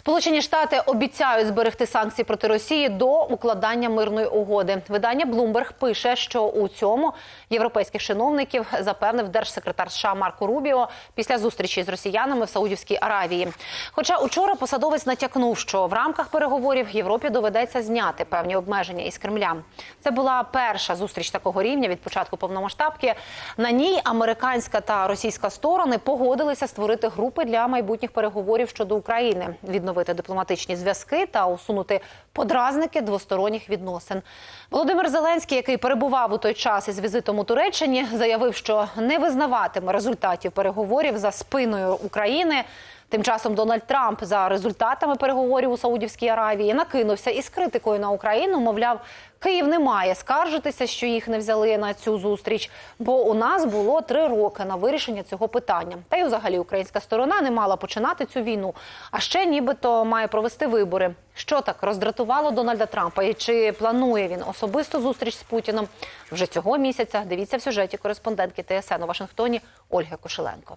Сполучені Штати обіцяють зберегти санкції проти Росії до укладання мирної угоди. Видання Bloomberg пише, що у цьому європейських чиновників запевнив держсекретар США Марко Рубіо після зустрічі з росіянами в Саудівській Аравії. Хоча учора посадовець натякнув, що в рамках переговорів Європі доведеться зняти певні обмеження із Кремля. Це була перша зустріч такого рівня від початку повномасштабки. На ній американська та російська сторони погодилися створити групи для майбутніх переговорів щодо України, відновити дипломатичні зв'язки та усунути подразники двосторонніх відносин. Володимир Зеленський, який перебував у той час із візитом у Туреччині, заявив, що не визнаватиме результатів переговорів за спиною України. Тим часом Дональд Трамп за результатами переговорів у Саудівській Аравії накинувся із критикою на Україну. Мовляв, Київ не має скаржитися, що їх не взяли на цю зустріч, бо у нас було три роки на вирішення цього питання. Та й взагалі українська сторона не мала починати цю війну, а ще нібито має провести вибори. Що так роздратувало Дональда Трампа? І чи планує він особисту зустріч з Путіном вже цього місяця? Дивіться в сюжеті кореспондентки ТСН у Вашингтоні Ольги Кошеленко.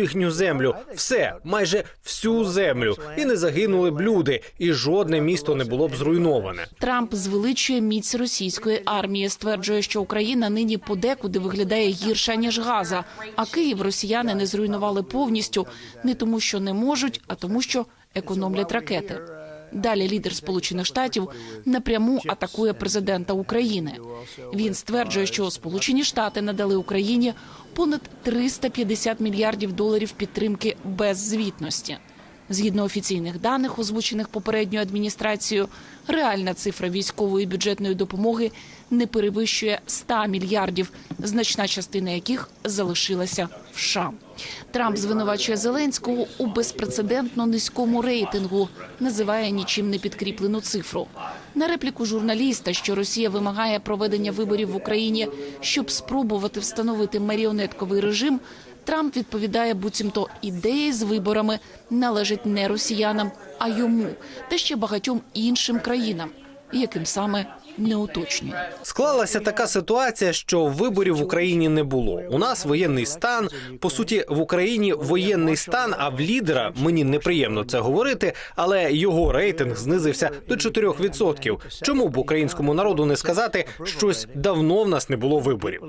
їхню землю. Все, майже всю землю, і не загинули б люди, і жодне місто не було б зруйноване. Трамп звеличує міць російської армії, стверджує, що Україна нині подекуди виглядає гірше ніж Газа. А Київ росіяни не зруйнували повністю не тому, що не можуть, а тому, що економлять ракети. Далі лідер Сполучених Штатів напряму атакує президента України. Він стверджує, що Сполучені Штати надали Україні понад 350 мільярдів доларів підтримки без звітності. Згідно офіційних даних, озвучених попередньою адміністрацією, реальна цифра військової бюджетної допомоги не перевищує 100 мільярдів, значна частина яких залишилася в США. Трамп звинувачує Зеленського у безпрецедентно низькому рейтингу, називає нічим не підкріплену цифру. На репліку журналіста, що Росія вимагає проведення виборів в Україні, щоб спробувати встановити маріонетковий режим. Трамп відповідає, буцімто ідеї з виборами належать не росіянам, а йому та ще багатьом іншим країнам, яким саме не уточнює. Склалася така ситуація, що виборів в Україні не було. У нас воєнний стан. По суті, в Україні воєнний стан. А в лідера мені неприємно це говорити, але його рейтинг знизився до 4%. Чому б українському народу не сказати щось давно в нас не було виборів?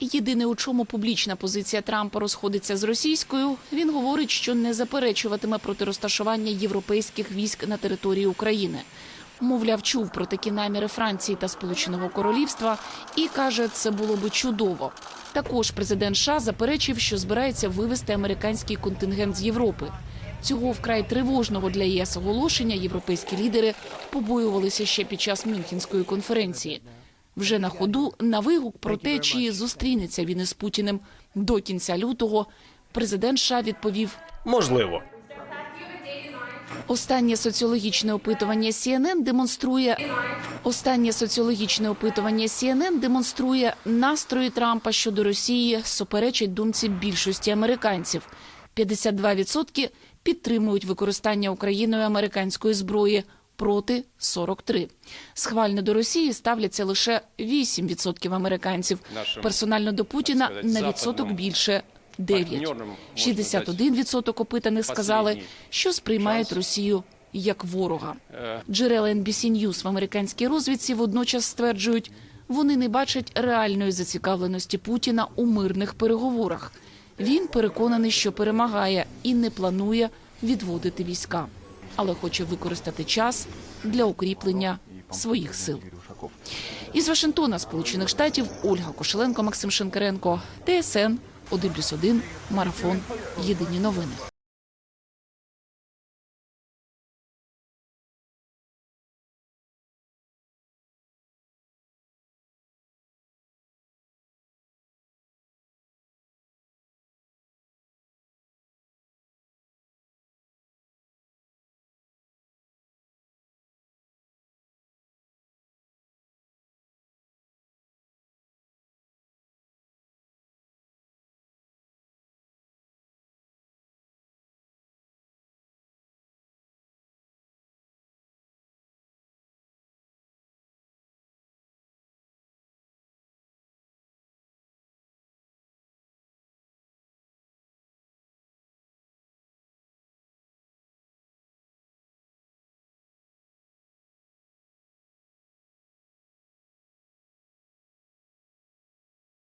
Єдине, у чому публічна позиція Трампа розходиться з російською, він говорить, що не заперечуватиме проти розташування європейських військ на території України. Мовляв, чув про такі наміри Франції та Сполученого Королівства і каже, це було би чудово. Також президент США заперечив, що збирається вивести американський контингент з Європи. Цього вкрай тривожного для ЄС оголошення європейські лідери побоювалися ще під час Мюнхенської конференції. Вже на ходу на вигук про те, чи зустрінеться він із Путіним до кінця лютого, президент США відповів: Можливо. Останнє соціологічне опитування CNN демонструє останнє соціологічне опитування CNN демонструє настрої Трампа щодо Росії суперечить думці більшості американців. 52% підтримують використання Україною американської зброї проти 43. Схвально до Росії ставляться лише 8% американців. Персонально до Путіна на відсоток більше 9. 61% опитаних сказали, що сприймають Росію як ворога. Джерела NBC News в американській розвідці водночас стверджують, вони не бачать реальної зацікавленості Путіна у мирних переговорах. Він переконаний, що перемагає і не планує відводити війська, але хоче використати час для укріплення своїх сил. Із Вашингтона, Сполучених Штатів, Ольга Кошеленко, Максим Шинкаренко, ТСН 1+,1, Марафон. Єдині новини.